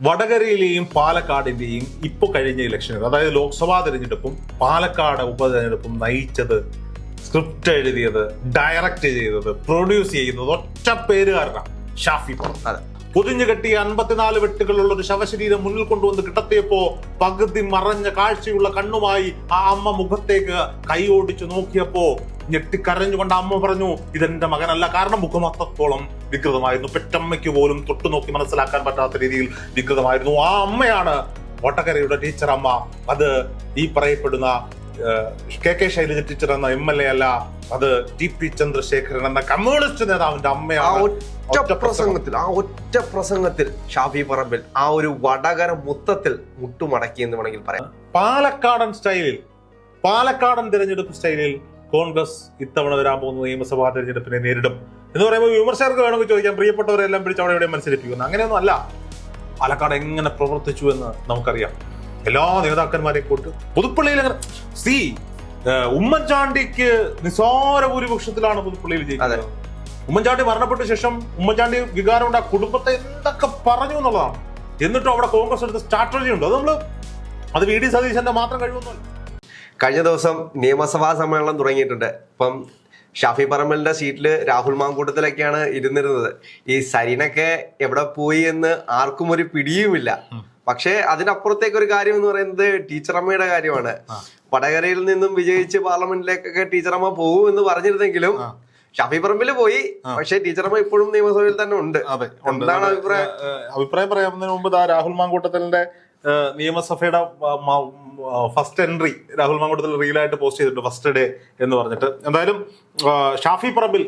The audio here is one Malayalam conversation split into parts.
വടകരയിലെയും പാലക്കാടിന്റെയും ഇപ്പോൾ കഴിഞ്ഞ ഇലക്ഷനുകൾ അതായത് ലോക്സഭാ തെരഞ്ഞെടുപ്പും പാലക്കാട് ഉപതെരഞ്ഞെടുപ്പും നയിച്ചത് സ്ക്രിപ്റ്റ് എഴുതിയത് ഡയറക്റ്റ് ചെയ്തത് പ്രൊഡ്യൂസ് ചെയ്യുന്നത് ഒറ്റ പേരുകാരനാണ് ഷാഫി പറഞ്ഞത് പൊതിഞ്ഞു കെട്ടിയ അൻപത്തിനാല് വെട്ടുകളുള്ള ഒരു ശവശരീരം മുന്നിൽ കൊണ്ടുവന്ന് കിടത്തിയപ്പോ പകുതി മറഞ്ഞ കാഴ്ചയുള്ള കണ്ണുമായി ആ അമ്മ മുഖത്തേക്ക് കൈ ഓടിച്ചു നോക്കിയപ്പോ ഞെട്ടിക്കരഞ്ഞുകൊണ്ട് അമ്മ പറഞ്ഞു ഇതെന്റെ മകനല്ല കാരണം മുഖം വികൃതമായിരുന്നു. പെറ്റമ്മയ്ക്ക് പോലും തൊട്ടു നോക്കി മനസ്സിലാക്കാൻ പറ്റാത്ത രീതിയിൽ വികൃതമായിരുന്നു. ആ അമ്മയാണ് വട്ടകരയുടെ ടീച്ചർ അമ്മ. അത് ഈ പറയപ്പെടുന്ന കെ കെ ശൈലജ ടീച്ചർ എന്ന എം എൽ എ അല്ല അത് ടി പി ചന്ദ്രശേഖരൻ എന്ന കമ്മ്യൂണിസ്റ്റ് നേതാവിന്റെ അമ്മയാണ്. ഒറ്റ പ്രസംഗത്തിൽ ആ ഒറ്റ പ്രസംഗത്തിൽ ഷാഫി പറമ്പിൽ ആ ഒരു വടകര മുത്തത്തിൽ മുട്ടുമടക്കി എന്ന് വേണമെങ്കിൽ പറയാം. പാലക്കാടൻ സ്റ്റൈലിൽ പാലക്കാടൻ തിരഞ്ഞെടുപ്പ് സ്റ്റൈലിൽ കോൺഗ്രസ് ഇത്തവണ വരാൻ പോകുന്ന നിയമസഭാ തെരഞ്ഞെടുപ്പിനെ നേരിടും. എന്ന് പറയുമ്പോൾ വിമർശകർക്ക് വേണമെങ്കിൽ ചോദിക്കാം പ്രിയപ്പെട്ടവരെല്ലാം പിടിച്ച് അവിടെ ഇവിടെ മത്സരിപ്പിക്കുന്നു അങ്ങനെയൊന്നും അല്ല. പാലക്കാട് എങ്ങനെ പ്രവർത്തിച്ചു എന്ന് നമുക്കറിയാം. എല്ലാ നേതാക്കന്മാരെയും കൂട്ട് പുതുപ്പള്ളിയിൽ അങ്ങനെ സി ഉമ്മൻചാണ്ടിക്ക് നിസ്സാര ഭൂരിപക്ഷത്തിലാണ് പുതുപ്പള്ളിയിൽ ജയിക്കുന്നത്. ഉമ്മൻചാണ്ടി മരണപ്പെട്ട ശേഷം ഉമ്മൻചാണ്ടി വികാരം ഉണ്ട് ആ കുടുംബത്തെ എന്തൊക്കെ പറഞ്ഞു എന്നുള്ളതാണ്. എന്നിട്ടും അവിടെ കോൺഗ്രസ് എടുത്ത സ്ട്രാറ്റജി ഉണ്ട്. അത് നമ്മൾ അത് വി ഡി സതീശന്റെ മാത്രം കഴിവൊന്നുമല്ല. കഴിഞ്ഞ ദിവസം നിയമസഭാ സമ്മേളനം തുടങ്ങിയിട്ടുണ്ട്. ഇപ്പം ഷാഫി പറമ്പലിന്റെ സീറ്റിൽ രാഹുൽ മാങ്കൂട്ടത്തിലൊക്കെയാണ് ഇരുന്നിരുന്നത്. ഈ സരീനൊക്കെ എവിടെ പോയി എന്ന് ആർക്കും ഒരു പിടിയുമില്ല. പക്ഷേ അതിനപ്പുറത്തേക്ക് ഒരു കാര്യം എന്ന് പറയുന്നത് ടീച്ചറമ്മയുടെ കാര്യമാണ്. വടകരയിൽ നിന്നും വിജയിച്ച് പാർലമെന്റിലേക്കൊക്കെ ടീച്ചറമ്മ പോകും എന്ന് പറഞ്ഞിരുന്നെങ്കിലും ഷാഫി പറമ്പിൽ പോയി. പക്ഷേ ടീച്ചറമ്മ ഇപ്പോഴും നിയമസഭയിൽ തന്നെ ഉണ്ട്. അതെ എന്താണ് അഭിപ്രായം? അഭിപ്രായം പറയാവുന്നതിന് മുമ്പ് രാഹുൽ മാങ്കൂട്ടത്തലിന്റെ നിയമസഭയുടെ ഫസ്റ്റ് എൻട്രി രാഹുൽ മാങ്കൂട്ടത്തിൽ റീലായിട്ട് പോസ്റ്റ് ചെയ്തിട്ടുണ്ട് ഫസ്റ്റ് ഡേ എന്ന് പറഞ്ഞിട്ട്. എന്തായാലും ഷാഫി പറമ്പിൽ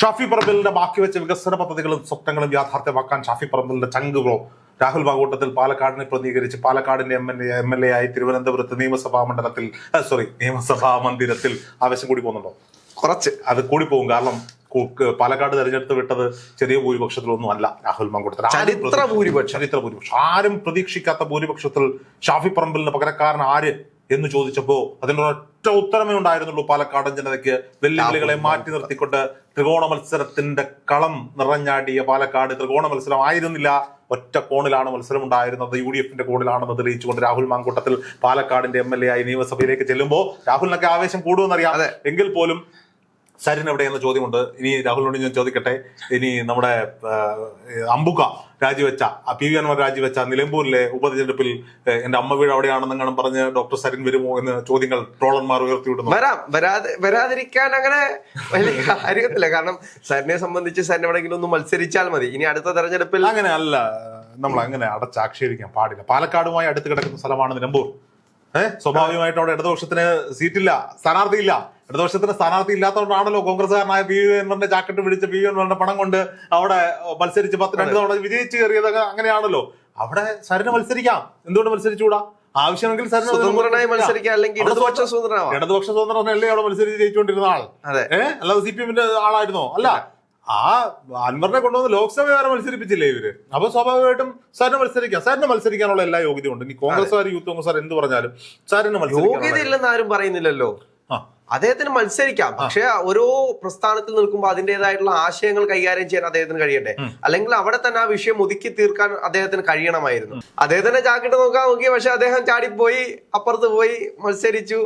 ഷാഫി പറമ്പിലിന്റെ ബാക്കി വെച്ച വികസന പദ്ധതികളും സ്വപ്നങ്ങളും യാഥാർത്ഥ്യമാക്കാൻ ഷാഫി പറമ്പിലിന്റെ ചങ്ക് ബ്രോ രാഹുൽ മാങ്കൂട്ടത്തിൽ പാലക്കാടിനെ പ്രതിനിധീകരിച്ച് പാലക്കാടിന്റെ M L A M L A ആയി തിരുവനന്തപുരത്ത് നിയമസഭാ മണ്ഡലത്തിൽ സോറി നിയമസഭാ മന്ദിരത്തിൽ ആവശ്യം കൂടി പോകുന്നുണ്ടോ? കുറച്ച്. അത് കൂടി പോകും കാരണം പാലക്കാട് തെരഞ്ഞെടുത്ത് വിട്ടത് ചെറിയ ഭൂരിപക്ഷത്തിലൊന്നും അല്ല രാഹുൽ മങ്കുടത്തിൽ ചരിത്ര ഭൂരിപക്ഷം. ചരിത്ര ഭൂരിപക്ഷം. ആരും പ്രതീക്ഷിക്കാത്ത ഭൂരിപക്ഷത്തിൽ ഷാഫി പറമ്പലിന് പകരക്കാരൻ ആര്? എന്ന് ചോദിച്ചപ്പോ അതിന്റെ ഒറ്റ ഉത്തരമേ ഉണ്ടായിരുന്നുള്ളൂ. പാലക്കാടൻ ജനതയ്ക്ക് വെല്ലുവിളികളെ മാറ്റി നിർത്തിക്കൊണ്ട് ത്രികോണ മത്സരത്തിന്റെ കളം നിറഞ്ഞാടിയ പാലക്കാട് ത്രികോണ മത്സരം ആയിരുന്നില്ല. ഒറ്റ കോണിലാണ് മത്സരം ഉണ്ടായിരുന്നത് യു ഡി എഫിന്റെ കോണിലാണെന്ന് തെളിയിച്ചുകൊണ്ട് രാഹുൽ മാങ്കൂട്ടത്തിൽ പാലക്കാടിന്റെ എം എൽ എ ആയി നിയമസഭയിലേക്ക് ചെല്ലുമ്പോൾ രാഹുലിനൊക്കെ ആവേശം കൂടുമെന്നറിയാം. എങ്കിൽ പോലും സരിൻ എവിടെ എന്ന ചോദ്യമുണ്ട്. ഇനി രാഹുലിനോട് ഞാൻ ചോദിക്കട്ടെ. ഇനി നമ്മുടെ അംബുക രാജിവെച്ച പി വി അൻവർ രാജിവെച്ച നിലമ്പൂരിലെ ഉപതെരഞ്ഞെടുപ്പിൽ എന്റെ അമ്മ വീട് അവിടെയാണെന്നെങ്ങാനും പറഞ്ഞ് ഡോക്ടർ സരിൻ വരുമോ എന്ന് ചോദ്യങ്ങൾ ട്രോളന്മാർ ഉയർത്തിവിടുന്നു. വരാം. വരാതെ വരാതിരിക്കാൻ അങ്ങനെ വലിയ കാര്യത്തില്ല. കാരണം സരിനെ സംബന്ധിച്ച് സരിൻ എവിടെയെങ്കിലും ഒന്ന് മത്സരിച്ചാൽ മതി. ഇനി അടുത്ത തെരഞ്ഞെടുപ്പിൽ അങ്ങനെ അല്ല നമ്മൾ അങ്ങനെ അടച്ചാക്ഷേപിക്കാൻ പാടില്ല. പാലക്കാടുമായി അടുത്ത് കിടക്കുന്ന സ്ഥലമാണ് നിലമ്പൂർ. ഏഹ് സ്വാഭാവികമായിട്ടും അവിടെ ഇടതുപക്ഷത്തിന് സീറ്റില്ല സ്ഥാനാർത്ഥിയില്ല. ഇടതുപക്ഷത്തിന് സ്ഥാനാർത്ഥി ഇല്ലാത്തതുകൊണ്ടാണല്ലോ കോൺഗ്രസ്സുകാരനായ പി എൻവറിന്റെ ജാക്കറ്റ് പിടിച്ച് പി യു എൻവറിന്റെ പണം കൊണ്ട് അവിടെ മത്സരിച്ച് പത്ത് രണ്ട് തവണ വിജയിച്ച് കയറിയത് അങ്ങനെയാണല്ലോ. അവിടെ സരിന് മത്സരിക്കാം. എന്തുകൊണ്ട് മത്സരിച്ചുകൂടാ? ആവശ്യമെങ്കിൽ സ്വതന്ത്രനായി മത്സരിക്കാം. അല്ലെങ്കിൽ ഇടതുപക്ഷ സ്വതന്ത്രമാവാം ഇടതുപക്ഷ സ്വതന്ത്രനല്ലേ അവിടെ മത്സരിച്ച് ജയിച്ചുകൊണ്ടിരുന്ന ആൾ? ഏഹ് അല്ലാതെ സി പി എമ്മിന്റെ ആളായിരുന്നോ? അല്ല. ആ അൻവറിനെ കൊണ്ടുവന്ന് ലോക്സഭ വരെ മത്സരിപ്പിച്ചില്ലേ ഇവർ? അപ്പൊ സ്വാഭാവികമായിട്ടും സാറിന് മത്സരിക്കാം. സാറിന് മത്സരിക്കാനുള്ള എല്ലാ യോഗ്യതയും ഉണ്ട് ഇനി കോൺഗ്രസ്സുകാർ യൂത്ത് കോൺഗ്രസ് എന്ത് പറഞ്ഞാലും സാറിന് യോഗ്യത യോഗ്യതയില്ലെന്ന് ഇല്ലെന്ന് ആരും പറയുന്നില്ലല്ലോ. അദ്ദേഹത്തിന് മത്സരിക്കാം. പക്ഷെ ഓരോ പ്രസ്ഥാനത്തിൽ നിൽക്കുമ്പോൾ അതിന്റെതായിട്ടുള്ള ആശയങ്ങൾ കൈകാര്യം ചെയ്യാൻ അദ്ദേഹത്തിന് കഴിയട്ടെ. അല്ലെങ്കിൽ അവിടെ തന്നെ ആ വിഷയം ഒതുക്കി തീർക്കാൻ അദ്ദേഹത്തിന് കഴിയണമായിരുന്നു. അദ്ദേഹത്തിന്റെ ജാക്കറ്റ് നോക്കാൻ നോക്കി പക്ഷെ അദ്ദേഹം ചാടിപ്പോയി അപ്പുറത്ത് പോയി മത്സരിച്ചു.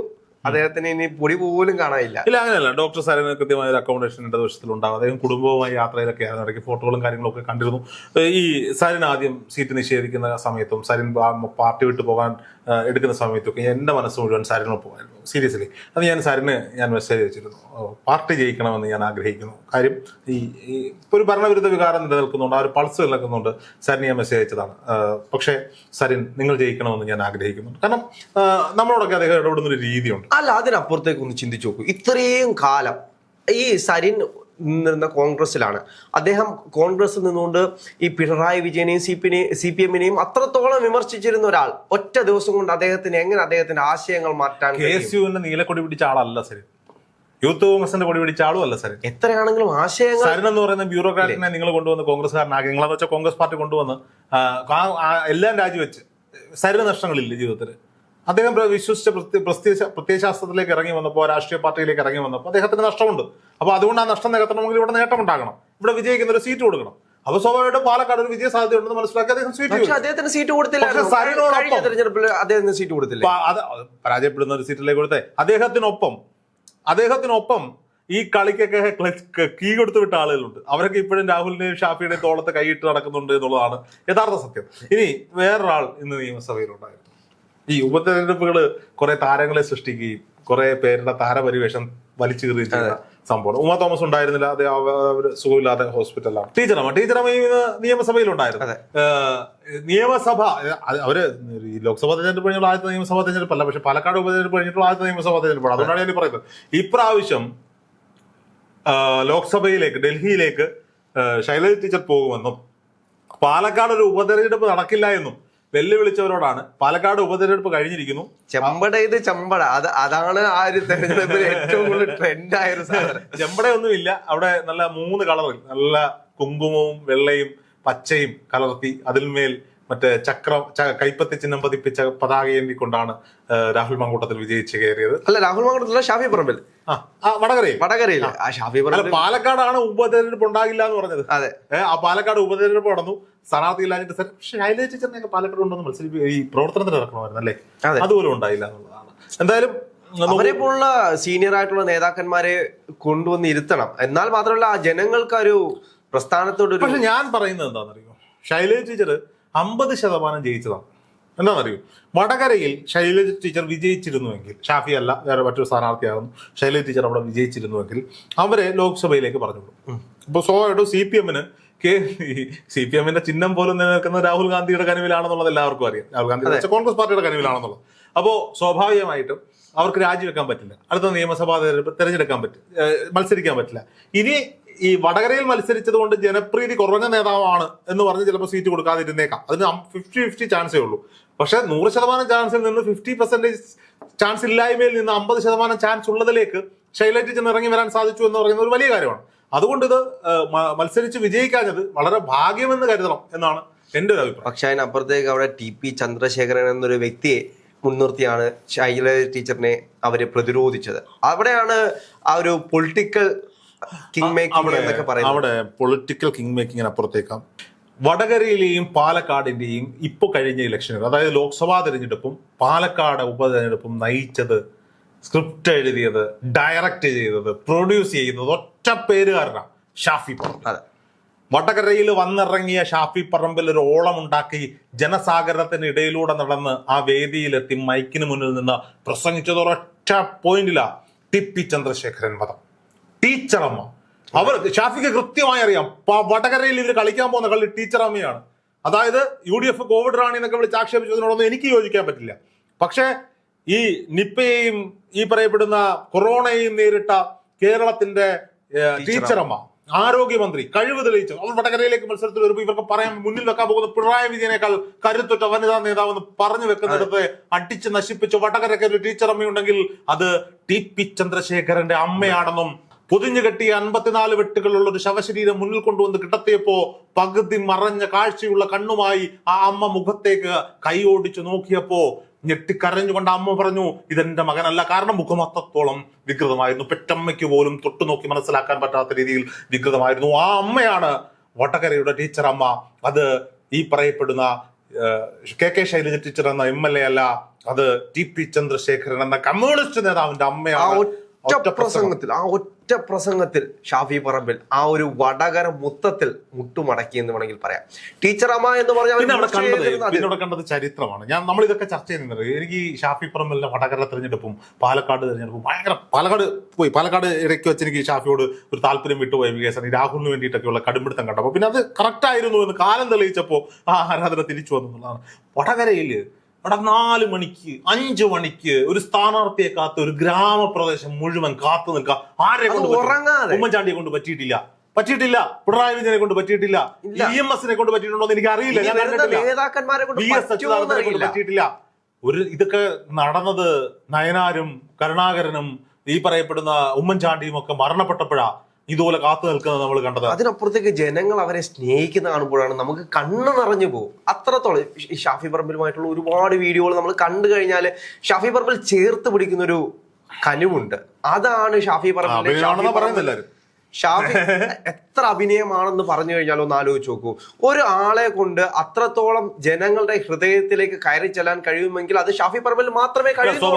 അദ്ദേഹത്തിന് ഇനി പൊടി പോലും കാണാനില്ല. ഇല്ല അങ്ങനെയല്ല. ഡോക്ടർ സാറിന് കൃത്യമായ ഒരു അക്കോമഡേഷൻ ഇടതുവശത്തിൽ ഉണ്ടാവും അദ്ദേഹം കുടുംബവുമായി യാത്രയിലൊക്കെ ആയിരുന്നു. ഇടയ്ക്ക് ഫോട്ടോകളും കാര്യങ്ങളൊക്കെ കണ്ടിരുന്നു. ഈ സരിൻ ആദ്യം സീറ്റ് നിഷേധിക്കുന്ന സമയത്തും സരിൻ പാർട്ടി വിട്ടു പോകാൻ എടുക്കുന്ന സമയത്തൊക്കെ എന്റെ മനസ്സ് മുഴുവൻ സാരിനൊപ്പമായിരുന്നു സീരിയസ്ലി അത് ഞാൻ സാരിന് ഞാൻ മെസ്സേജ് അയച്ചിരുന്നു. പാർട്ടി ജയിക്കണമെന്ന് ഞാൻ ആഗ്രഹിക്കുന്നു. കാര്യം ഈ ഇപ്പോൾ ഒരു ഭരണവിരുദ്ധ വികാരം നിലനിൽക്കുന്നുണ്ട് ആ ഒരു പൾസ് നിലനിൽക്കുന്നുണ്ട്. സാരിന് ഞാൻ മെസ്സേജ് അയച്ചതാണ്. പക്ഷേ സരിൻ നിങ്ങൾ ജയിക്കണമെന്ന് ഞാൻ ആഗ്രഹിക്കുന്നുണ്ട്. കാരണം നമ്മളോടൊക്കെ അദ്ദേഹം ഇടപെടുന്ന ഒരു രീതിയുണ്ട്. അല്ല അതിനപ്പുറത്തേക്ക് ഒന്ന് ചിന്തിച്ചു നോക്കൂ. ഇത്രയും കാലം ഈ സരിൻ നിന്നിരുന്ന കോൺഗ്രസിലാണ് അദ്ദേഹം കോൺഗ്രസിൽ നിന്നുകൊണ്ട് ഈ പിണറായി വിജയനെയും സി പി സി പി എമ്മിനെയും അത്രത്തോളം വിമർശിച്ചിരുന്ന ഒരാൾ. ഒറ്റ ദിവസം കൊണ്ട് അദ്ദേഹത്തിന് എങ്ങനെ അദ്ദേഹത്തിന്റെ ആശയങ്ങൾ മാറ്റാൻ കെ? എസ് യുവിന്റെ നീലക്കൊടി പിടിച്ച ആളല്ല സർ യൂത്ത് കോൺഗ്രസിന്റെ കൊടി പിടിച്ച ആളും അല്ല സരിൻ. എത്രയാണെങ്കിലും ആശയങ്ങൾ സരിൻ എന്ന് പറയുന്ന ബ്യൂറോക്രാറ്റിനെ നിങ്ങൾ കൊണ്ടുവന്ന് കോൺഗ്രസ്സുകാരനാക്കി നിങ്ങളെന്ന് വെച്ചാൽ കോൺഗ്രസ് പാർട്ടി കൊണ്ടുവന്ന് എല്ലാം രാജിവെച്ച്. സരിത നഷ്ടങ്ങളില്ല ജീവിതത്തിൽ അദ്ദേഹം വിശ്വസിച്ച പ്രത്യ- പ്രത്യയ- പ്രത്യയശാസ്ത്രത്തിലേക്ക് ഇറങ്ങി വന്നപ്പോൾ രാഷ്ട്രീയ പാർട്ടിയിലേക്ക് ഇറങ്ങി വന്നപ്പോൾ അദ്ദേഹത്തിന് നഷ്ടമുണ്ട്. അപ്പോൾ അതുകൊണ്ട് ആ നഷ്ടം നികത്തണമെങ്കിൽ ഇവിടെ നേട്ടം ഉണ്ടാകണം. ഇവിടെ വിജയിക്കുന്ന ഒരു സീറ്റ് കൊടുക്കണം. അപ്പൊ സ്വാഭാവികമായിട്ടും പാലക്കാട് ഒരു വിജയ സാധ്യത ഉണ്ടെന്ന് മനസ്സിലാക്കി അദ്ദേഹം സീറ്റ് അദ്ദേഹത്തിന് സീറ്റ് കൊടുത്തില്ല. സീറ്റ് കൊടുത്തില്ല. അത് പരാജയപ്പെടുന്ന ഒരു സീറ്റിലേക്ക് കൊടുത്തേ. അദ്ദേഹത്തിനൊപ്പം അദ്ദേഹത്തിനൊപ്പം ഈ കളിക്കൊക്കെ കീ കൊടുത്തു വിട്ട ആളുകളുണ്ട്. അവരൊക്കെ ഇപ്പോഴും രാഹുലിന്റെയും ഷാഫിയുടെയും തോളത്ത് കൈയിട്ട് നടക്കുന്നുണ്ട് എന്നുള്ളതാണ് യഥാർത്ഥ സത്യം. ഇനി വേറൊരാൾ ഇന്ന് നിയമസഭയിലുണ്ടായിരുന്നു. ഈ ഉപതെരഞ്ഞെടുപ്പുകൾ കുറെ താരങ്ങളെ സൃഷ്ടിക്കുകയും കുറെ പേരുടെ താരപരിവേഷം വലിച്ചു കീറുകയും ചെയ്യുന്ന സംഭവം ഉമ തോമസ് ഉണ്ടായിരുന്നില്ല അത് അവർ സുഖമില്ലാതെ ഹോസ്പിറ്റലിലാണ് ടീച്ചറമ്മ ടീച്ചറമ്മ നിയമസഭയിൽ അതെ. നിയമസഭ അവർ ഈ ലോക്സഭാ തെരഞ്ഞെടുപ്പ് കഴിഞ്ഞുള്ള ആദ്യത്തെ നിയമസഭാ തെരഞ്ഞെടുപ്പല്ല പക്ഷെ പാലക്കാട് ഉപതെരഞ്ഞെടുപ്പ് കഴിഞ്ഞിട്ടുള്ള ആദ്യത്തെ നിയമസഭാ തെരഞ്ഞെടുപ്പാണ്. അതുകൊണ്ടാണ് ഞാൻ പറയുന്നത്. ഇപ്രാവശ്യം ലോക്സഭയിലേക്ക് ഡൽഹിയിലേക്ക് ശൈലജ ടീച്ചർ പോകുമെന്നും പാലക്കാട് ഒരു ഉപതെരഞ്ഞെടുപ്പ് നടക്കില്ല എന്നും വെല്ലുവിളിച്ചവരോടാണ്. പാലക്കാട് ഉപതെരഞ്ഞെടുപ്പ് കഴിഞ്ഞിരിക്കുന്നു. ചെമ്പട ഇത് ചെമ്പട. അത് അതാണ് ആ ഒരു തെരഞ്ഞെടുപ്പിൽ ഏറ്റവും കൂടുതൽ ട്രെൻഡ് ആയ ഒരു സാധനം. ചെമ്പട ഒന്നുമില്ല അവിടെ നല്ല മൂന്ന് കളറിൽ നല്ല കുങ്കുമവും വെള്ളയും പച്ചയും കലർത്തി അതിന്മേൽ മറ്റേ ചക്രം കൈപ്പത്തി ചിഹ്നം പതിപ്പിച്ച പതാക ഏന്തിക്കൊണ്ടാണ് രാഹുൽ മങ്കൂട്ടത്തിൽ വിജയിച്ച് കയറിയത്. അല്ല രാഹുൽ മങ്കൂട്ടത്തിലെ ഷാഫി പറമ്പിൽ. വടകരയിൽ. ഷാഫി പറമ്പിൽ പാലക്കാടാണ് ഉപതെരഞ്ഞെടുപ്പ് ഉണ്ടാകില്ല എന്ന് പറഞ്ഞത്. അതെ. ആ പാലക്കാട് ഉപതെരഞ്ഞെടുപ്പ് നടന്നു. സ്ഥാനാർത്ഥി ഇല്ലാഞ്ഞിട്ട് സർ ശൈലജ ചെറിയ പാലക്കാട് കൊണ്ടൊന്ന് മത്സരിപ്പി ഈ പ്രവർത്തനത്തിന് ഇറക്കണമായിരുന്നു അല്ലേ അതെ. അതുപോലും ഉണ്ടായില്ല എന്നുള്ളതാണ്. എന്തായാലും അവരെ പോലുള്ള സീനിയർ ആയിട്ടുള്ള നേതാക്കന്മാരെ കൊണ്ടുവന്ന് ഇരുത്തണം. എന്നാൽ മാത്രമല്ല ആ ജനങ്ങൾക്ക് ഒരു പ്രസ്ഥാനത്തോട് പക്ഷെ ഞാൻ പറയുന്നത് എന്താണെന്നറിയോ ശൈലജ ടീച്ചർ അമ്പത് ശതമാനം ജയിച്ചതാണ്. എന്താണെന്നറിയോ? വടകരയിൽ ശൈലജ ടീച്ചർ വിജയിച്ചിരുന്നുവെങ്കിൽ ഷാഫി അല്ല വേറെ മറ്റൊരു സ്ഥാനാർത്ഥിയാകുന്നു. ശൈലജ ടീച്ചർ അവിടെ വിജയിച്ചിരുന്നുവെങ്കിൽ അവരെ ലോക്സഭയിലേക്ക് പറഞ്ഞു വിടും ഇപ്പൊ സ്വാഭാവികമായിട്ടും സി പി എമ്മിന് കെ സി പി എമ്മിന്റെ ചിഹ്നം പോലും നിലനിൽക്കുന്ന രാഹുൽ ഗാന്ധിയുടെ കനിവിലാണെന്നുള്ളത് എല്ലാവർക്കും അറിയാം. രാഹുൽ ഗാന്ധി കോൺഗ്രസ് പാർട്ടിയുടെ കനിവിലാണെന്നുള്ളത്. അപ്പോൾ സ്വാഭാവികമായിട്ടും അവർക്ക് രാജിവെക്കാൻ പറ്റില്ല. അടുത്ത നിയമസഭാ തെരഞ്ഞെടുപ്പ് തെരഞ്ഞെടുക്കാൻ പറ്റില്ല മത്സരിക്കാൻ പറ്റില്ല. ഇനി ഈ വടകരയിൽ മത്സരിച്ചത് കൊണ്ട് ജനപ്രീതി കുറഞ്ഞ നേതാവാണ് എന്ന് പറഞ്ഞ് ചിലപ്പോൾ സീറ്റ് കൊടുക്കാതിരുന്നേക്കാം. അതിന് ഫിഫ്റ്റി ഫിഫ്റ്റി ചാൻസേ ഉള്ളൂ പക്ഷെ നൂറ് ശതമാനം ചാൻസിൽ നിന്ന് ഫിഫ്റ്റി പെർസെന്റേജ് ചാൻസ് ഇല്ലായ്മയിൽ നിന്ന് അമ്പത് ശതമാനം ചാൻസ് ഉള്ളതിലേക്ക് ശൈലജ ചെന്ന് ഇറങ്ങി വരാൻ സാധിച്ചു എന്ന് പറയുന്നത് ഒരു വലിയ കാര്യമാണ്. അതുകൊണ്ട് ഇത് മത്സരിച്ച് വിജയിക്കാഞ്ഞത് വളരെ ഭാഗ്യമെന്ന് കരുതണം എന്നാണ് എന്റെ ഒരു അഭിപ്രായം. പക്ഷേ അതിനപ്പുറത്തേക്ക് അവിടെ ടി പി ചന്ദ്രശേഖരൻ എന്നൊരു വ്യക്തിയെ മുൻനിർത്തിയാണ് ശൈലജ ടീച്ചറിനെ അവരെ പ്രതിരോധിച്ചത്. അവിടെയാണ് ആ ഒരു പൊളിറ്റിക്കൽ കിങ് മേക്കിംഗ് അവിടെ എന്നൊക്കെ പറയുന്നത്. അവിടെ പൊളിറ്റിക്കൽ കിങ് മേക്കിങ്ങിന് അപ്പുറത്തേക്കാം. വടകരയിലെയും പാലക്കാടിന്റെയും ഇപ്പൊ കഴിഞ്ഞ ഇലക്ഷനുകൾ അതായത് ലോക്സഭാ തെരഞ്ഞെടുപ്പും പാലക്കാട് ഉപതെരഞ്ഞെടുപ്പും നയിച്ചത് സ്ക്രിപ്റ്റ് എഴുതിയത് ഡയറക്റ്റ് ചെയ്തത് പ്രൊഡ്യൂസ് ചെയ്തത് ഒറ്റ പേരുകാരനാണ് ഷാഫി പറമ്പ്. അതെ. വടകരയിൽ വന്നിറങ്ങിയ ഷാഫി പറമ്പിൽ ഒരു ഓളം ഉണ്ടാക്കി ജനസാഗരത്തിന് ഇടയിലൂടെ നടന്ന് ആ വേദിയിലെത്തി മൈക്കിന് മുന്നിൽ നിന്ന് പ്രസംഗിച്ചത് ഒരൊറ്റ പോയിന്റില ടി പി ചന്ദ്രശേഖരൻ വധം. ടീച്ചറമ്മ. അവർ ഷാഫിക്ക് കൃത്യമായി അറിയാം. വടകരയിൽ ഇവർ കളിക്കാൻ പോകുന്ന കളി ടീച്ചറമ്മയാണ്. അതായത് യു ഡി എഫ് കോവിഡ് റാണി എന്നൊക്കെ വിളിച്ച് ആക്ഷേപിച്ചതിനോടൊന്നും എനിക്ക് യോജിക്കാൻ പറ്റില്ല. പക്ഷേ ഈ നിപ്പയെയും ഈ പറയപ്പെടുന്ന കൊറോണയെയും നേരിട്ട കേരളത്തിന്റെ ടീച്ചറമ്മ ആരോഗ്യമന്ത്രി കഴിവ് തെളിയിച്ചു അവർ വടകരയിലേക്ക് മത്സരത്തിൽ വരുമ്പോൾ ഇവർക്ക് പറയാൻ മുന്നിൽ വെക്കാൻ പോകുന്ന പിണറായി വിജയനേക്കാൾ കരുത്തുറ്റ വനിതാ നേതാവെന്ന് പറഞ്ഞു വെക്കുന്നിടത്ത് അടിച്ച് നശിപ്പിച്ച് വടകരയ്ക്ക് ഒരു ടീച്ചറമ്മയുണ്ടെങ്കിൽ അത് ടി പി ചന്ദ്രശേഖരന്റെ അമ്മയാണെന്നും പൊതിഞ്ഞു കെട്ടിയ അൻപത്തിനാല് വെട്ടുകളുള്ള ഒരു ശവശരീരം മുന്നിൽ കൊണ്ടുവന്ന് കിടത്തിയപ്പോ പകുതി മറഞ്ഞ കാഴ്ചയുള്ള കണ്ണുമായി ആ അമ്മ മുഖത്തേക്ക് കൈ ഓടിച്ചു നോക്കിയപ്പോ ഞെട്ടിക്കരഞ്ഞുകൊണ്ട് അമ്മ പറഞ്ഞു ഇതെന്റെ മകനല്ല കാരണം മുഖം അത്രത്തോളം വികൃതമായിരുന്നു. പെറ്റമ്മയ്ക്ക് പോലും തൊട്ടു നോക്കി മനസ്സിലാക്കാൻ പറ്റാത്ത രീതിയിൽ വികൃതമായിരുന്നു. ആ അമ്മയാണ് വടകരയുടെ ടീച്ചർ അമ്മ. അത് ഈ പറയപ്പെടുന്ന കെ കെ ശൈലജ ടീച്ചർ എന്ന എം എൽ എ അല്ല അത് ടി പി ചന്ദ്രശേഖരൻ എന്ന കമ്മ്യൂണിസ്റ്റ് നേതാവിന്റെ അമ്മയാണ്. ഒറ്റ പ്രസംഗത്തിൽ ആ ഒറ്റ പ്രസംഗത്തിൽ ഷാഫി പറമ്പിൽ ആ ഒരു വടകര മുത്തത്തിൽ മുട്ടുമടക്കി എന്ന് വേണമെങ്കിൽ പറയാം. ടീച്ചർ അമ്മ എന്ന് പറഞ്ഞാൽ കണ്ടത് ചരിത്രമാണ്. ഞാൻ നമ്മൾ ഇതൊക്കെ ചർച്ച ചെയ്യുന്നത് എനിക്ക് ഷാഫി പറമ്പിലെ വടകര തെരഞ്ഞെടുപ്പും പാലക്കാട് തെരഞ്ഞെടുപ്പും ഭയങ്കര പാലക്കാട് പോയി. പാലക്കാട് ഇടയ്ക്ക് വെച്ച് എനിക്ക് ഷാഫിയോട് ഒരു താല്പര്യം വിട്ടുപോയ വികസനം. രാഹുലിന് വേണ്ടിയിട്ടൊക്കെയുള്ള കടുംപിടുത്തം കണ്ടപ്പോൾ. പിന്നെ അത് കറക്റ്റ് ആയിരുന്നു എന്ന് കാലം തെളിയിച്ചപ്പോൾ ആ ആരാധന തിരിച്ചു വന്നു എന്നുള്ളതാണ്. വടകരയിൽ അവിടെ നാല് മണിക്ക് അഞ്ചു മണിക്ക് ഒരു സ്ഥാനാർത്ഥിയെ കാത്ത് ഒരു ഗ്രാമപ്രദേശം മുഴുവൻ കാത്തു നിൽക്കുക ആരെ കൊണ്ട് ഉറങ്ങാതെ. ഉമ്മൻചാണ്ടിയെ കൊണ്ട് പറ്റിയിട്ടില്ല. പറ്റിയിട്ടില്ല. പിണറായി വിജയനെ കൊണ്ട് പറ്റിയിട്ടില്ല. ഇ എം എസിനെ കൊണ്ട് പറ്റിയിട്ടുണ്ടോ എന്ന് എനിക്ക് അറിയില്ല ഞാൻ കൊണ്ട്. പറ്റിയിട്ടില്ല. ഒരു ഇതൊക്കെ നടന്നത് നയനാരും കരുണാകരനും ഈ പറയപ്പെടുന്ന ഉമ്മൻചാണ്ടിയും ഒക്കെ മരണപ്പെട്ടപ്പോഴാ. ഇതുപോലെ കാത്തു നിൽക്കുന്നത് നമ്മൾ കണ്ടത്. അതിനപ്പുറത്തേക്ക് ജനങ്ങൾ അവരെ സ്നേഹിക്കുന്ന കാണുമ്പോഴാണ് നമുക്ക് കണ്ണ് നിറഞ്ഞു പോകും. അത്രത്തോളം ഷാഫി പറമ്പിലുമായിട്ടുള്ള ഒരുപാട് വീഡിയോകൾ നമ്മൾ കണ്ടു കഴിഞ്ഞാൽ ഷാഫി പറമ്പിൽ ചേർത്ത് പിടിക്കുന്ന ഒരു കനുവുണ്ട് അതാണ് ഷാഫി പറമ്പിൽ ഷാഫി എത്ര അഭിനയമാണെന്ന് പറഞ്ഞു കഴിഞ്ഞാൽ ഒന്ന് ആലോചിച്ച് നോക്കൂ. ഒരു ആളെ കൊണ്ട് അത്രത്തോളം ജനങ്ങളുടെ ഹൃദയത്തിലേക്ക് കയറി ചെല്ലാൻ കഴിയുമെങ്കിൽ അത് ഷാഫി പറമ്പിൽ മാത്രമേ കഴിയൂ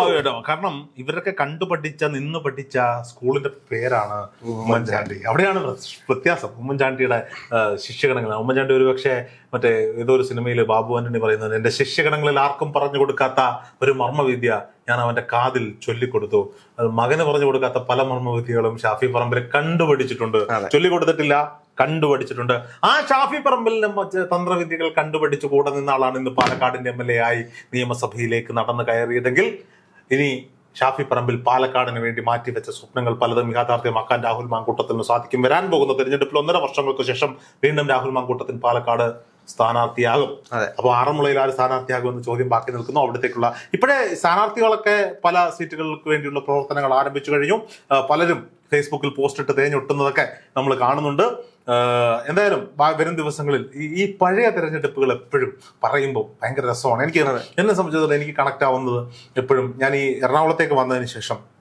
കാരണം ഇവരൊക്കെ കണ്ടു പഠിച്ച നിന്ന് പഠിച്ച സ്കൂളിന്റെ പേരാണ് ഉമ്മൻചാണ്ടി. അവിടെയാണ് വ്യ- വ്യത്യാസം ഉമ്മൻചാണ്ടിയുടെ ശിക്ഷകണങ്ങൾ ശിഷ്യഗണങ്ങൾ. ഉമ്മൻചാണ്ടി ഒരു പക്ഷേ മറ്റേ ഏതോ ഒരു സിനിമയിൽ ബാബു ആന്റണി പറയുന്നത് എന്റെ ശിഷ്യഗണങ്ങളിൽ ആർക്കും പറഞ്ഞു കൊടുക്കാത്ത ഒരു മർമ്മവിദ്യ ഞാൻ അവന്റെ കാതിൽ ചൊല്ലിക്കൊടുത്തു. അത് മകന് പറഞ്ഞു കൊടുക്കാത്ത പല മർമ്മവിദ്യകളും ഷാഫി പറമ്പിൽ കണ്ടുപഠിച്ചിട്ടുണ്ട്. ചൊല്ലിക്കൊടുത്തിട്ടില്ല കണ്ടുപഠിച്ചിട്ടുണ്ട്. ആ ഷാഫി പറമ്പിലിന്റെ തന്ത്രവിദ്യകൾ കണ്ടുപഠിച്ചു കൂടെ നിന്ന ആളാണ് ഇന്ന് പാലക്കാടിന്റെ എം എൽ എ ആയി നിയമസഭയിലേക്ക് നടന്നു കയറിയതെങ്കിൽ ഇനി ഷാഫി പറമ്പിൽ പാലക്കാടിന് വേണ്ടി മാറ്റിവെച്ച സ്വപ്നങ്ങൾ പലതും യാഥാർത്ഥ്യമാക്കാൻ രാഹുൽ മാങ്കൂട്ടത്തിന് സാധിക്കും. വരാൻ പോകുന്ന തെരഞ്ഞെടുപ്പിൽ ഒന്നര വർഷങ്ങൾക്ക് ശേഷം വീണ്ടും രാഹുൽ മാങ്കൂട്ടത്തിന് പാലക്കാട് സ്ഥാനാർത്ഥിയാകും. അതെ. അപ്പൊ ആറന്മുളയിൽ ആര് സ്ഥാനാർത്ഥിയാകും എന്ന ചോദ്യം ബാക്കി നിൽക്കുന്നു അവിടത്തേക്കുള്ള. ഇപ്പോഴേ സ്ഥാനാർത്ഥികളൊക്കെ പല സീറ്റുകൾക്ക് വേണ്ടിയുള്ള പ്രവർത്തനങ്ങൾ ആരംഭിച്ചു കഴിഞ്ഞു. പലരും ഫേസ്ബുക്കിൽ പോസ്റ്റ് ഇട്ട് തേഞ്ഞൊട്ടുന്നതൊക്കെ നമ്മൾ കാണുന്നുണ്ട്. എന്തായാലും വരും ദിവസങ്ങളിൽ ഈ ഈ പഴയ തെരഞ്ഞെടുപ്പുകൾ എപ്പോഴും പറയുമ്പോൾ ഭയങ്കര രസമാണ്. എനിക്ക് എന്നെ സംബന്ധിച്ചിടത്തോളം എനിക്ക് കണക്ട് ആവുന്നത് എപ്പോഴും ഞാൻ ഈ എറണാകുളത്തേക്ക് വന്നതിന് ശേഷം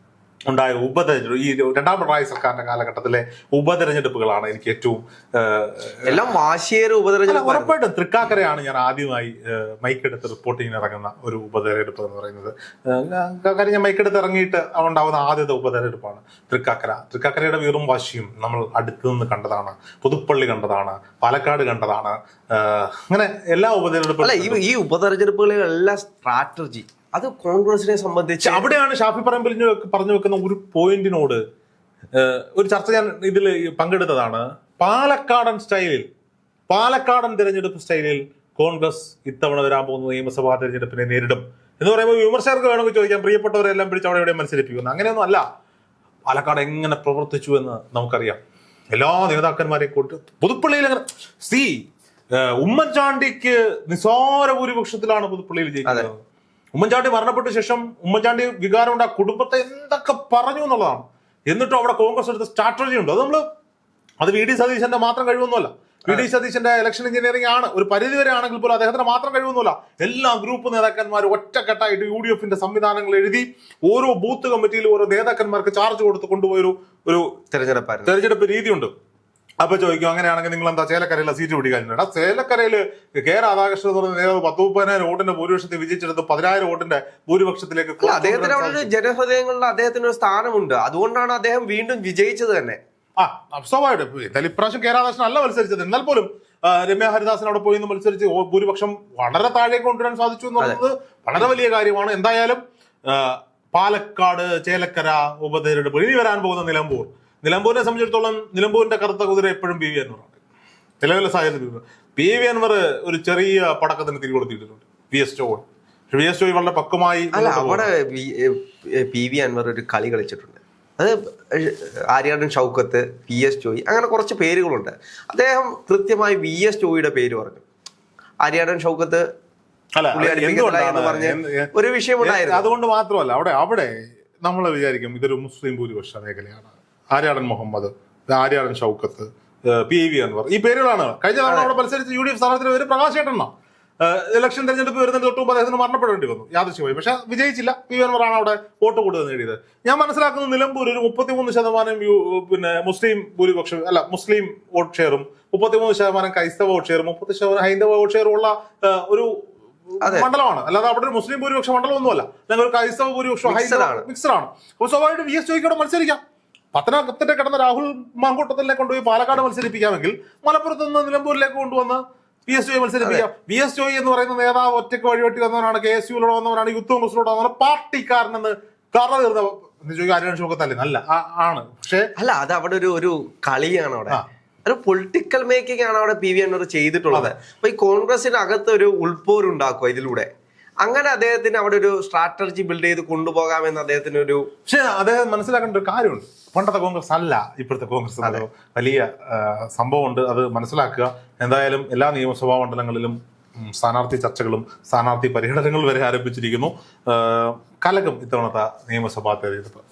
ഉണ്ടായ ഉപതെരഞ്ഞെടുപ്പ് ഈ രണ്ടാം പിണറായി സർക്കാരിന്റെ കാലഘട്ടത്തിലെ ഉപതെരഞ്ഞെടുപ്പുകളാണ് എനിക്ക് ഏറ്റവും എല്ലാം വാശിയേറെ ഉപതെരഞ്ഞെടുപ്പ് ഉറപ്പായിട്ടും തൃക്കാക്കരയാണ് ഞാൻ ആദ്യമായി മൈക്കെടുത്ത് റിപ്പോർട്ടിങ്ങിന് ഇറങ്ങുന്ന ഒരു ഉപതെരഞ്ഞെടുപ്പ് എന്ന് പറയുന്നത്. കാര്യം ഞാൻ മൈക്കെടുത്ത് ഇറങ്ങിയിട്ട് ഉണ്ടാവുന്ന ആദ്യത്തെ ഉപതെരഞ്ഞെടുപ്പാണ് തൃക്കാക്കര. തൃക്കാക്കരയുടെ വീറും വാശിയും നമ്മൾ അടുത്തു നിന്ന് കണ്ടതാണ്. പുതുപ്പള്ളി കണ്ടതാണ്. പാലക്കാട് കണ്ടതാണ്. അങ്ങനെ എല്ലാ ഉപതെരഞ്ഞെടുപ്പുകളും ഈ ഈ ഉപതെരഞ്ഞെടുപ്പുകളിലെല്ലാം സ്ട്രാറ്റജി അത് കോൺഗ്രസിനെ സംബന്ധിച്ച് അവിടെയാണ് ഷാഫി പറമ്പിൽ പറഞ്ഞു വെക്കുന്ന ഒരു പോയിന്റിനോട് ഒരു ചർച്ച ഞാൻ ഇതിൽ പങ്കെടുത്തതാണ്. പാലക്കാടൻ സ്റ്റൈലിൽ പാലക്കാടൻ തിരഞ്ഞെടുപ്പ് സ്റ്റൈലിൽ കോൺഗ്രസ് ഇത്തവണ വരാൻ പോകുന്ന നിയമസഭാ തെരഞ്ഞെടുപ്പിനെ നേരിടും. എന്ന് പറയുമ്പോൾ വിമർശകർക്ക് വേണമെങ്കിൽ ചോദിക്കാം പ്രിയപ്പെട്ടവരെല്ലാം പിടിച്ച് അവിടെ ഇവിടെ മത്സരിപ്പിക്കുന്നു അങ്ങനെയൊന്നും അല്ല. പാലക്കാട് എങ്ങനെ പ്രവർത്തിച്ചു എന്ന് നമുക്കറിയാം. എല്ലാ നേതാക്കന്മാരെയും കൊണ്ട് പുതുപ്പള്ളിയിൽ അങ്ങനെ സി ഉമ്മൻചാണ്ടിക്ക് നിസ്സാര ഭൂരിപക്ഷത്തിലാണ് പുതുപ്പള്ളിയിൽ ജയിക്കുന്നത്. ഉമ്മൻചാണ്ടി മരണപ്പെട്ട ശേഷം ഉമ്മൻചാണ്ടി വികാരം കൊണ്ട് ആ കുടുംബത്തെ എന്തൊക്കെ പറഞ്ഞു എന്നുള്ളതാണ്. എന്നിട്ടും അവിടെ കോൺഗ്രസ് എടുത്ത സ്ട്രാറ്റജി ഉണ്ട്. അത് നമ്മൾ അത് വി ഡി സതീശന്റെ മാത്രം കഴിവൊന്നുമല്ല. വി ഡി സതീശന്റെ ഇലക്ഷൻ എഞ്ചിനീയറിംഗ് ആണ്. ഒരു പരിധി വരെ ആണെങ്കിൽ പോലും അദ്ദേഹത്തിന് മാത്രം കഴിവൊന്നുമില്ല. എല്ലാ ഗ്രൂപ്പ് നേതാക്കന്മാർ ഒറ്റക്കെട്ടായിട്ട് യു ഡി എഫിന്റെ സംവിധാനങ്ങൾ എഴുതി ഓരോ ബൂത്ത് കമ്മിറ്റിയിൽ ഓരോ നേതാക്കന്മാർക്ക് ചാർജ് കൊടുത്ത് കൊണ്ടുപോയൊരു ഒരു തെരഞ്ഞെടുപ്പ് തെരഞ്ഞെടുപ്പ് രീതിയുണ്ട്. അപ്പൊ ചോദിക്കും അങ്ങനെയാണെങ്കിൽ നിങ്ങൾ എന്താ ചേലക്കരയിലെ സീറ്റ് പിടിക്കാനുണ്ട് ചേലക്കരയിൽ കെ രാധാകൃഷ്ണൻ എന്ന് പറയുന്ന നേതാവ് പത്ത് മുപ്പതിനായിരം വോട്ടിന്റെ ഭൂരിപക്ഷത്തിൽ വിജയിച്ചെടുത്ത് പതിനായിരം വോട്ടിന്റെ ഭൂരിപക്ഷത്തിലേക്ക് അദ്ദേഹത്തിന് അവിടെ ഒരു ജനഹൃദയങ്ങളിൽ അദ്ദേഹത്തിന് ഒരു സ്ഥാനമുണ്ട്. അതുകൊണ്ടാണ് അദ്ദേഹം വീണ്ടും വിജയിച്ചത് തന്നെ. ആ സ്വാഭാവികമായിട്ടും എന്തായാലും ഇപ്രാവശ്യം കെ രാധാകൃഷ്ണൻ അല്ല മത്സരിച്ചത്. എന്നാൽ പോലും രമ്യ ഹരിദാസൻ അവിടെ പോയി മത്സരിച്ച് ഭൂരിപക്ഷം വളരെ താഴേക്ക് കൊണ്ടുവരാൻ സാധിച്ചു എന്ന് പറയുന്നത് വളരെ വലിയ കാര്യമാണ്. എന്തായാലും പാലക്കാട് ചേലക്കര ഉപതെരഞ്ഞെടുപ്പ് ഇനി വരാൻ പോകുന്ന നിലമ്പൂർ. നിലമ്പൂരിനെ സംബന്ധിച്ചിടത്തോളം നിലമ്പൂരിന്റെ കറുത്ത കുതിര എപ്പോഴും പി വി അൻവറാണ് നിലവിലെ സാഹചര്യത്തിൽ പി വി അൻവർ ഒരു ചെറിയ പടക്കത്തിന് തിരി കൊടുത്തിട്ടുണ്ട് പി എസ് ചോൾ പി എസ് ചോയ് വളരെ പക്വമായി അല്ല അവിടെ പി വി അൻവർ ഒരു കളി കളിച്ചിട്ടുണ്ട്. അത് ആര്യാടൻ ഷൗക്കത്ത് പി എസ് ജോയി അങ്ങനെ കുറച്ച് പേരുകളുണ്ട്. അദ്ദേഹം കൃത്യമായി വി എസ് ജോയിയുടെ പേര് പറഞ്ഞു. ആര്യാടൻ ഷൗക്കത്ത് ഒരു വിഷയമുണ്ടായിരുന്നു. അതുകൊണ്ട് മാത്രമല്ല അവിടെ അവിടെ നമ്മൾ വിചാരിക്കും ഇതൊരു മുസ്ലിം ഭൂരിപക്ഷ മേഖലയാണ്. Aryadan Muhammad Aryadan Shoukath P V Anvar. ഈ പേരുകളാണ്. കഴിഞ്ഞ തവണ അവിടെ മത്സരിച്ച യു ഡി എഫ് സ്ഥാനാർത്ഥിയുടെ പേര് പ്രകാശ് ചേട്ടനാ. ഇലക്ഷൻ തെരഞ്ഞെടുപ്പ് വരുന്നതിന് തൊട്ട് മുമ്പ് അദ്ദേഹത്തിന് മരണപ്പെടേണ്ടി വന്നു. യാദൃശ്യമായി പക്ഷെ വിജയിച്ചില്ല. പി വി അൻവറാണ് അവിടെ വോട്ട് കൂടുതൽ നേടിയത്. ഞാൻ മനസ്സിലാക്കുന്നത് നിലമ്പൂർ ഒരു മുപ്പത്തിമൂന്ന് ശതമാനം യു- പിന്നെ മുസ്ലിം ഭൂരിപക്ഷം അല്ല മുസ്ലിം വോട്ട് ഷെയറും മുപ്പത്തിമൂന്ന് ശതമാനം ക്രൈസ്തവ വോട്ട് ഷെയറും മുപ്പത്തി ശതമാനം ഹൈന്ദവ വോട്ട് ഷെയറും ഉള്ള ഒരു മണ്ഡലമാണ്. അല്ലാതെ അവിടെ ഒരു മുസ്ലിം ഭൂരിപക്ഷ മണ്ഡലമൊന്നുമല്ല. അല്ലെങ്കിൽ ഒരു ക്രൈസ്തവ ഭൂരിപക്ഷം Mixed ആണ്. മിക്സഡ് ആണ്. അപ്പോൾ സ്വാഭാവികമായിട്ട് വി എസ് ചോദിക്കോടെ മത്സരിക്കാം. പത്തനംതിട്ട കിടന്ന രാഹുൽ മാങ്കൂട്ടത്തിലെ കൊണ്ടുപോയി പാലക്കാട് മത്സരിപ്പിക്കാമെങ്കിൽ മലപ്പുറത്ത് നിന്ന് നിലമ്പൂരിലേക്ക് കൊണ്ടുവന്ന് പി എസ് ജോയി മത്സരിപ്പിക്കാം. വി എസ് ജോയി എന്ന് പറയുന്ന നേതാവ് ഒറ്റയ്ക്ക് വഴിവെട്ടി വന്നവനാണ് കെ എസ് യുയിലൂടെ വന്നവനാണ് യൂത്ത് കോൺഗ്രസിലൂടെ വന്നവർ പാർട്ടിക്കാരനെന്ന് കറ തീർന്ന എന്ന് അല്ല ആണ്. പക്ഷേ അല്ല അത് അവിടെ ഒരു ഒരു കളിയാണ് അവിടെ. ഒരു പൊളിറ്റിക്കൽ മേക്കിംഗ് ആണ് അവിടെ പി വി അൻവർ ചെയ്തിട്ടുള്ളത്. അപ്പൊ ഈ കോൺഗ്രസിന് അകത്ത് ഒരു ഉൾപോരുണ്ടാക്കുക ഇതിലൂടെ. അങ്ങനെ അദ്ദേഹത്തിന് അവിടെ ഒരു സ്ട്രാറ്റജി ബിൽഡ് ചെയ്ത് കൊണ്ടുപോകാമെന്ന് അദ്ദേഹത്തിന് ഒരു പക്ഷേ അദ്ദേഹം മനസ്സിലാക്കേണ്ട ഒരു കാര്യമുണ്ട്. പണ്ടത്തെ കോൺഗ്രസ് അല്ല ഇപ്പോഴത്തെ കോൺഗ്രസ് വലിയ സംഭവമുണ്ട്. അത് മനസ്സിലാക്കുക. എന്തായാലും എല്ലാ നിയമസഭാ മണ്ഡലങ്ങളിലും സ്ഥാനാർത്ഥി ചർച്ചകളും സ്ഥാനാർത്ഥി പരിഗണനകൾ വരെ ആരംഭിച്ചിരിക്കുന്നു. കലകം ഇത്തവണത്തെ നിയമസഭാ തെരഞ്ഞെടുപ്പ്.